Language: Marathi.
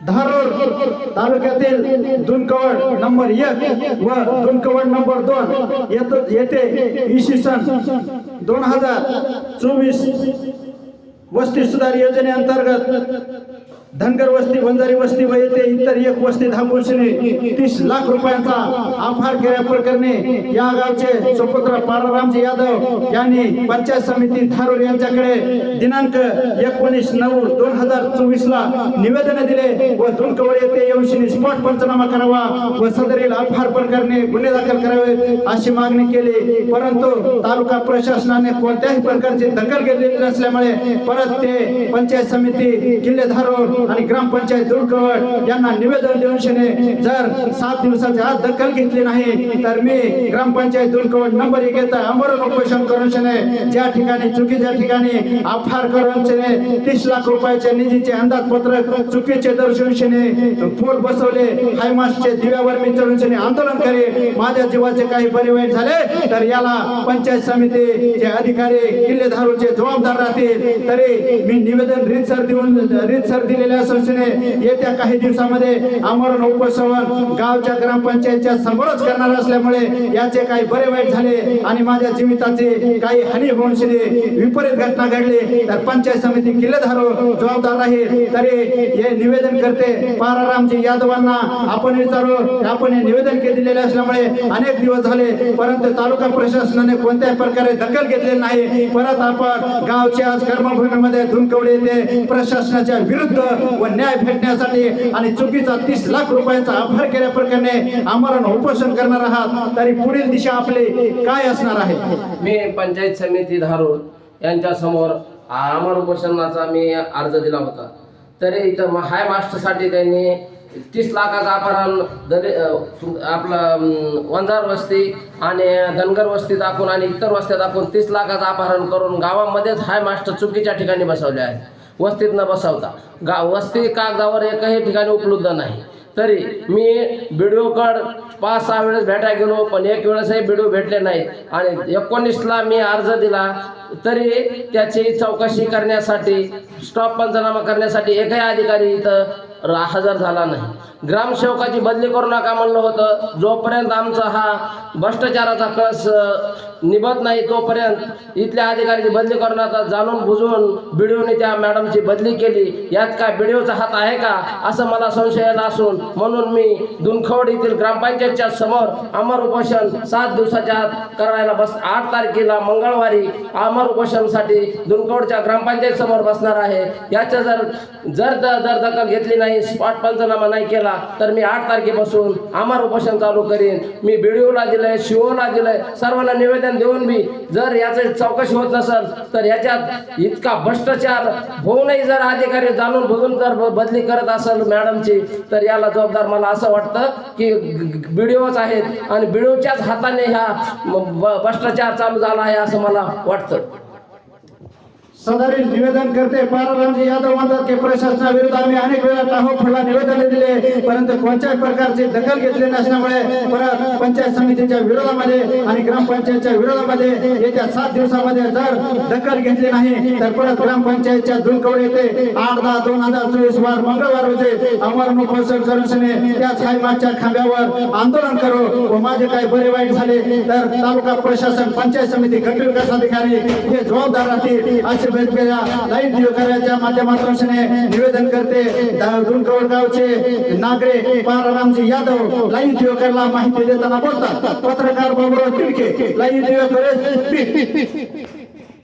धारूर तालुक्यातील दुनकवड नंबर एक व दुनकवड नंबर दोन येथे इसवी सन दोन हजार चोवीस वस्ती सुधार योजनेअंतर्गत धनगर वस्ती बंजारी वस्ती व येथे इतर एक वस्ती धामोशीने तीस लाख रुपयांचा आभार केल्या प्रकरणी या गावचे सुपुत्र पारारामजी यादव यांनी पंचायत समिती धारूर यांच्याकडे दिनांक एकोणीस नऊ दोन हजार चोवीस ला निवेदन दिले व दुनकवड येथे येऊन स्पॉट पंचनामा करावा व सदरील आभार प्रकरणी गुन्हे दाखल करावे अशी मागणी केली. परंतु तालुका प्रशासनाने कोणत्याही प्रकारची दखल घेतलेली नसल्यामुळे परत ते पंचायत समिती किल्ले धारूर आणि ग्रामपंचायत दुर्गवड यांना निवेदन देऊन शने जर सात दिवसाची आज दखल घेतली नाही तर मी ग्रामपंचायत दुर्गवड नंबर एक येत. अमरण उपोषण करून शने ज्या ठिकाणी चुकीच्या ठिकाणी अफार करून शने तीस लाख रुपयाच्या निधीचे अंदाजपत्रक चुकीचे दर्शवून शने पोल बसवले. हायमासचे दिव्यावर मी चढून शने आंदोलन करे. माझ्या जीवाचे काही परिवार झाले तर याला पंचायत समितीचे अधिकारी किल्लेधारूचे जबाबदार राहतील. तरी मी निवेदन रीतसर देऊन रीतसर केलेल्या संस्थेने येत्या काही दिवसामध्ये आमरण उपसवन गावच्या ग्रामपंचायतच्या समोरच करणार असल्यामुळे याचे काही बरे वाईट झाले आणि माझ्या जीविताचे काही हानी होऊन शिले. विपरीत घटना घडली. तर पंचायत समिती किल्लेधारो जबाबदार राहील. तरी हे निवेदन करते पारारामजी यादवांना. आपण विचारू आपण हे निवेदन दिलेले असल्यामुळे अनेक दिवस झाले. परंतु तालुका प्रशासनाने कोणत्याही प्रकारे दखल घेतलेली नाही. परत आपण गावच्या कर्मभूमीमध्ये धुमकवडे येथे प्रशासनाच्या विरुद्ध व न्याय भेटण्यासाठी आणि चुकीचा तीस लाख रुपयांचा आभार केल्या प्रकारे आमरण उपोषण करणार आहात तरी पुढील दिशा आपली काय असणार आहे? मी पंचायत समिती धारूर यांच्या समोर आमर उपोषणाचा मी अर्ज दिला होता. तरी इथं हाय मास्टरसाठी त्यांनी तीस लाखाचं अपहरण दले अ, आपलं वंजार वस्ती आणि धनगर वस्ती दाखवून आणि इतर वस्त्या दाखवून तीस लाखाचं अपहरण करून गावामध्येच हाय मास्टर चुकीच्या ठिकाणी बसवले आहे वस्तीत न बसवता. गा वस्ती कागदावर एकही ठिकाणी उपलब्ध नाही. तरी मी बिडिओकड पाच सहा वेळेस भेटायला गेलो पण एक वेळेसही बिडिओ भेटले नाहीत. आणि एकोणीसला मी अर्ज दिला तरी त्याची चौकशी करण्यासाठी स्टॉप पंचनामा करण्यासाठी एकही अधिकारी इथं हजर झाला नाही. ग्रामसेवकाची बदली करू नका म्हणलं होतं. जोपर्यंत आमचा हा भ्रष्टाचाराचा कळस निभत नाही तोपर्यंत इथल्या अधिकाऱ्याची बदली करण्याचा जाणून बुजून बिडिओने त्या मॅडमची बदली केली. यात काय बिडिओचा हात आहे का? असं मला संशय असून म्हणून मी दुनखवड येथील ग्रामपंचायतच्या समोर अमर उपोषण सात दिवसाच्या आत करायला बस आठ तारखेला मंगळवारी अमर उपोषणसाठी दुनखवडच्या ग्रामपंचायत समोर बसणार आहे. याच्या जर जर द- जर दखल घेतली नाही नाही स्पॉट पंचनामा नाही केला तर मी आठ तारखेपासून अमर उपोषण चालू करीन. मी बीडीओला दिलंय शिओला दिलंय सर्वांना निवेदन देऊन बी जर याचं चौकशी होत नसेल तर याच्यात इतका भ्रष्टाचार होऊनही जर अधिकारी जाणून बघून जर बदली करत असेल मॅडमची तर याला जबाबदार मला असं वाटतं की बीडीओच आहेत आणि बीडीओच्याच हाताने ह्या भ्रष्टाचार चालू झाला आहे असं मला वाटतं. सदरी निवेदन करते. पारारामजी यादव म्हणतात की प्रशासनाविरुद्ध आम्ही अनेक वेळा टाहो फळा निवेदन दिले परंतु कोणत्याही प्रकारची दखल घेतली नसल्यामुळे परत पंचायत समितीच्या विरोधामध्ये आणि ग्रामपंचायतच्या विरोधामध्ये येत्या सात दिवसामध्ये जर दखल घेतली नाही तर परत ग्रामपंचायतच्या दुलकवड येथे आठ दहा दोन हजार चोवीस वार मंगळवार रोजी अमर उपोषण करून त्याच हायमाच्या खांब्यावर आंदोलन करू व माझे काही बरे वाईट झाले तर तालुका प्रशासन पंचायत समिती गट विकास अधिकारी हे जबाबदार राहतील असे वेगवेगळ्या लाईव्ह दिवकऱ्याच्या माध्यमातून निवेदन करते. दुनकवड गावचे नागरे पारारामजी यादव लाईव्ह दिवकरला माहिती देताना बोलतात. पत्रकार बाबुराव तिडके लाईव्ह दिवकर